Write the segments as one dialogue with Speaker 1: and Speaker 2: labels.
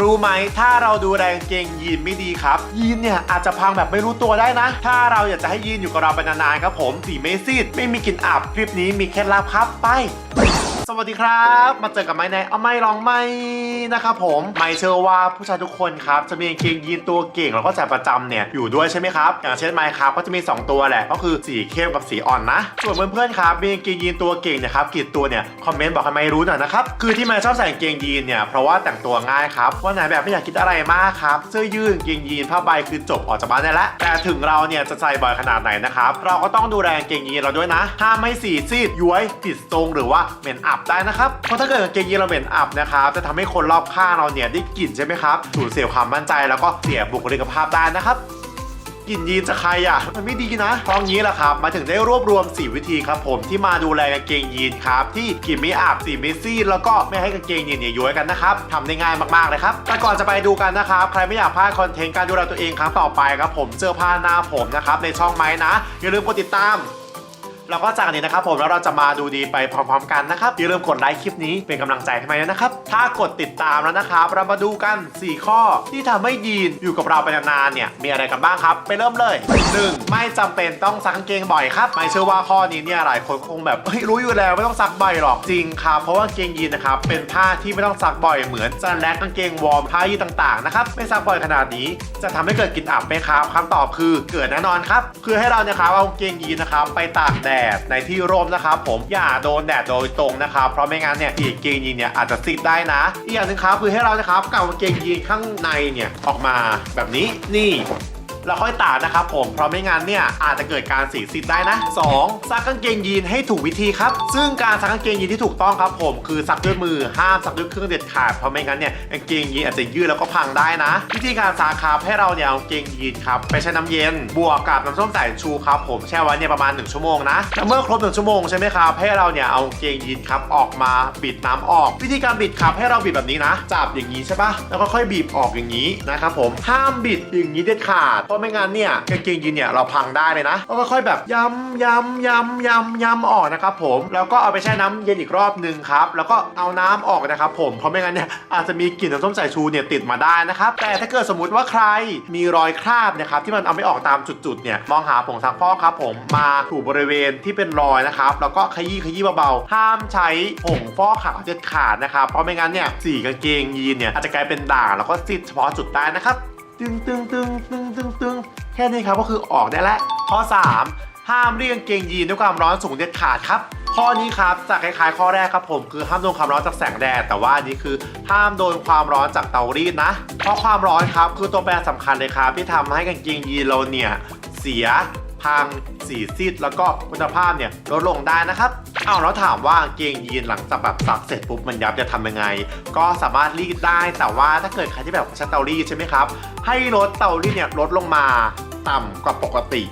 Speaker 1: รู้ไหมถ้าเราดูแรงเกงยีนไม่ดีครับ ยีนเนี่ยอาจจะพังแบบไม่รู้ตัวได้นะ ถ้าเราอยากจะให้ยีนอยู่กับเราไปนานๆครับผมสีไม่ซีดไม่มีกลิ่นอับคลิปนี้มีเคล็ดลับครับไป สวัสดีครับ มาเจอกับไม้ในเอาไม่ลองไม่นะครับผมไม่เชื่อว่าผู้ชายทุกคนครับจะมีเกงยีนตัวเก่งแล้วก็ใส่ประจำเนี่ยอยู่ด้วยใช่ไหมครับอย่างเช่นไม้ครับก็จะมี 2 ตัวแหละก็คือสีเข้มกับสีอ่อนนะ ส่วนเพื่อนๆครับมีเกงยีนตัวเก่งเนะครับกี่ตัวเนี่ยคอมเมนต์บอกให้ไม่รู้หน่อยนะครับคือที่ไม้ชอบใส่เกงยีนเนี่ยเพราะว่าแต่งตัวง่ายครับวันไหนแบบไม่อยากคิดอะไรมากครับเสื้อยืดเกงยีนผ้าใบคือจบออกจากบ้านได้แล้วแต่ถึงเราเนี่ยจะใส่บ่อยขนาดไหนนะครับเราก็ต้องดูแลกางเกงยีนเราด้วยนะถ้าไม่สีซีดย้วยผิดทรงหรือว่าเหม็นอับได้นะครับเพราะถ้าเกิดกางเกงยีนเราเหม็นอับนะครับจะทำให้คนรอบข้างเราเนี่ยได้กลิ่นใช่ไหมครับสูญเสียความมั่นใจแล้วก็เสียบุคลิกภาพได้นะครับกลิ่นยีนจะใครอะ มันไม่ดีนะเพราะงี้แหละครับ มาถึงได้รวบรวม 4 วิธีครับผมที่มาดูแลกางเกงยีนครับ ที่กลิ่นไม่อับสีไม่ซีดแล้วก็ไม่ให้กางเกงยีนเนี่ยย้วยกันนะครับทำได้ง่ายมากๆเลยครับ แต่ก่อนจะไปดูกันนะครับ ใครไม่อยากพลาดคอนเทนต์การดูแลตัวเองครั้งต่อไปครับผมเสื้อผ้าหน้าผมนะครับในช่องไม้นะ อย่าลืมกดติดตาม แล้วก็จากนี้นะครับผมแล้วเราจะมาดูดีไปพร้อมๆกันนะครับอย่าลืมกดไลค์คลิปนี้เป็นกำลังใจให้ไหมนะครับ ถ้ากดติดตามแล้วนะครับ เรามาดูกัน 4 ข้อที่ทำให้ยีนอยู่กับเราไปนานๆเนี่ยมีอะไรกันบ้างครับ ไปเริ่มเลย 1. ไม่จำเป็นต้องซักกางเกงบ่อยครับไม่เชื่อว่าข้อนี้เนี่ยหลายคนคงแบบเฮ้ยรู้อยู่แล้วไม่ต้องซักบ่อยหรอกจริงครับเพราะว่ากางเกงยีนนะครับเป็นผ้าที่ไม่ต้องซักบ่อยเหมือนจะแลกกางเกงวอร์มผ้ายีนต่างๆนะครับไม่ซักบ่อยขนาดนี้ จะทำให้เกิดกลิ่นอับไหมครับคำตอบคือเกิดแน่นอนครับคือให้เราเนี่ยครับเอากางเกงยีนนะครับไปตากแดดในที่ร่มนะครับผมอย่าโดนแดดโดยตรงนะครับเพราะไม่งั้นเนี่ยอีกเกงยีนเนี่ยอาจจะซีดได้นะอีกอย่างหนึงครับคือให้เรานะครับเกากางเกงยีนข้างในเนี่ยออกมาแบบนี้นี่ แล้วค่อยตากนะครับผมเพราะไม่งั้นเนี่ยอาจจะเกิดการสีซิดได้นะ 2. ซักกางเกงยีนให้ถูกวิธีครับ ซึ่งการซักกางเกงยีนที่ถูกต้องครับผมคือซักด้วยมือห้ามซักด้วยเครื่องเด็ดขาดเพราะไม่งั้นเนี่ยกางเกงยีนอาจจะยืดแล้วก็พังได้นะ วิธีการซักครับให้เราเนี่ยเอากางเกงยีนครับไปใช้น้ำเย็น บวกกับน้ำส้มสายชูครับผมแช่ไว้เนี่ยประมาณ 1 ชั่วโมงนะแล้วเมื่อครบ 1 ชั่วโมงใช่ไหมครับให้เราเนี่ยเอากางเกงยีนครับออกมาบิดน้ำออก วิธีการบิดครับให้เราบิดแบบนี้นะจับอย่างนี้ใช่ปะแล้วก็ค่อยบีบออกอย่างนี้นะครับผมห้ามบิดอย่างนี้เด็ดขาดเพราะไม่งั้นเนี่ยกางเกงยีนเนี่ยเราพังได้เลยนะก็ค่อยๆแบบย้ำย้ำย้ำย้ำย้ำออกนะครับผมแล้วก็เอาไปแช่น้ำเย็นอีกรอบหนึ่งครับแล้วก็เอาน้ำออกนะครับผมเพราะไม่งั้นเนี่ยอาจจะมีกลิ่นน้ำส้มสายชูเนี่ยติดมาได้นะครับแต่ถ้าเกิดสมมติว่าใครมีรอยคราบนะครับที่มันเอาไม่ออกตามจุดๆเนี่ยมองหาผงซักฟอกครับผมมาถูบริเวณที่เป็นรอยนะครับแล้วก็ขยี้ขยี้เบาๆห้ามใช้ผงฟอกขาวเด็ดขาดนะครับเพราะไม่งั้นเนี่ยสีกางเกงยีนเนี่ยอาจจะกลายเป็นด่างแล้วก็ซีดเฉพาะจุดได้นะครับ ตึงตึงตึงตึงตึงตึงแค่นี้ครับก็คือออกได้แล้วข้อ 3 ห้ามเรียกกางเกงยีนด้วยความร้อนสูงเด็ดขาดครับข้อนี้ครับจะคล้ายๆข้อแรกครับผมคือห้ามโดนความร้อนจากแสงแดดแต่ว่าอันนี้คือห้ามโดนความร้อนจากเตารีดนะเพราะความร้อนครับคือตัวแปรสำคัญเลยครับที่ทำให้กางเกงยีนเราเนี่ยเสียพังสีซีดแล้วก็คุณภาพเนี่ยลดลงได้นะครับ เอาแล้วถามว่ากางเกงยีนหลังจากแบบซักเสร็จปุ๊บมันยับจะทำยังไง ก็สามารถรีดได้แต่ว่าถ้าเกิดใครที่แบบใช้เตารีดใช่ไหมครับ ให้ลดเตารีดเนี่ยลดลงมาต่ำกว่าปกติ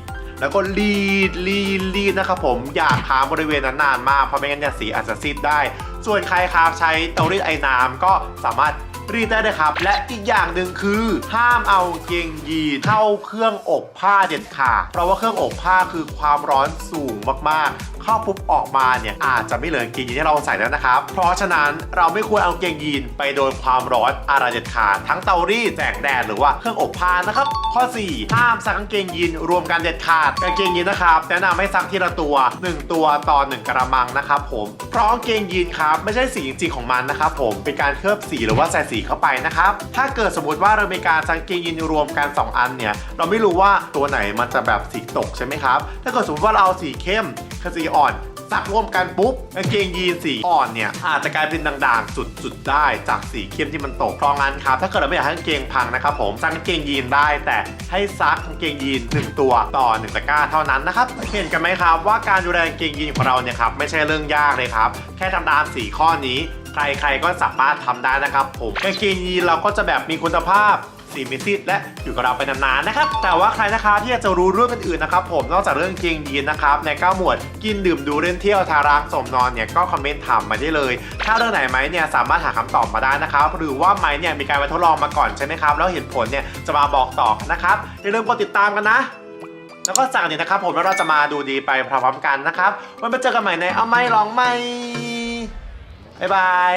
Speaker 1: แล้วก็รีดรีดรีดนะครับผมอย่าค้างบริเวณนั้นนานมากเพราะไม่งั้นเนี่ยสีอาจจะซีดได้ ส่วนใครครับใช้เตารีดไอ้น้ำก็สามารถรีดได้เลยครับ และอีกอย่างหนึ่งคือห้ามเอากางเกงยีนเข้าเครื่องอบผ้าเด็ดขาดเพราะว่าเครื่องอบผ้าคือความร้อนสูงมากๆ เข้าปุ๊บออกมาเนี่ยอาจจะไม่เหลือกางเกงยีนที่เราใส่แล้วนะครับ เพราะฉะนั้นเราไม่ควรเอากางเกงยีนไปโดนความร้อนอะไรเด็ดขาดทั้งเตารีดแสงแดดหรือว่าเครื่องอบผ้านะครับ ข้อ 4 ห้ามซักกางเกงยีนรวมกันเด็ดขาดกางเกงยีนนะครับแนะนำให้ซักทีละตัว 1 ตัวต่อ1กระมังนะครับผมเพราะกางเกงยีนครับไม่ใช่สีจริงๆของมันนะครับผมเป็นการเคลือบสีหรือว่าใส่สีเข้าไปนะครับถ้าเกิดสมมติว่าเรามีการซักกางเกงยีนรวมกัน 2 อันเนี่ยเราไม่รู้ว่าตัวไหนมันจะแบบสีตกใช่ไหมครับถ้าเกิดสมมติว่าเราเอาสีเข้มกับสีอ่อนสักรวมกันปุ๊บกางเกงยีนสีอ่อนเนี่ยอาจจะกลายเป็นด่างๆ จุดๆได้จากสีเข้มที่มันตกเพราะงั้นครับ ถ้าเกิดเราไม่อยากให้กางเกงพังนะครับผมซักกางเกงยีนได้แต่ให้ซักกางเกงยีน 1 ตัวต่อ1ตะกร้าเท่านั้นนะครับเห็นกันไหมครับว่าการดูแลกางเกงยีนของเราเนี่ยครับไม่ใช่เรื่องยากเลยครับ แค่ทำตามสี่ข้อนี้ ใครๆก็สามารถทำได้นะครับผมกางเกงยีนเราก็จะแบบมีคุณภาพ สีมิซิดและอยู่กับเราไปนานๆนะครับ แต่ว่าใครนะครับที่อยากจะรู้เรื่องอื่นๆนะครับผมนอกจากเรื่องเกงยีนนะครับใน 9 หมวดกินดื่มดูเล่นเที่ยวทารักสมนอนเนี่ยก็คอมเมนต์ถามมาได้เลย ถ้าเรื่องไหนไหมเนี่ยสามารถหาคำตอบมาได้นะครับหรือว่าไหมเนี่ยมีการไปทดลองมาก่อนใช่ไหมครับแล้วเห็นผลเนี่ยจะมาบอกต่อนะครับอย่าลืมกดติดตามกันนะแล้วก็จากนี้นะครับผมแล้วเราจะมาดูดีไปพร้อมๆกันนะครับไว้มาเจอกันใหม่ในเอาไม่ลองไม่บ๊ายบาย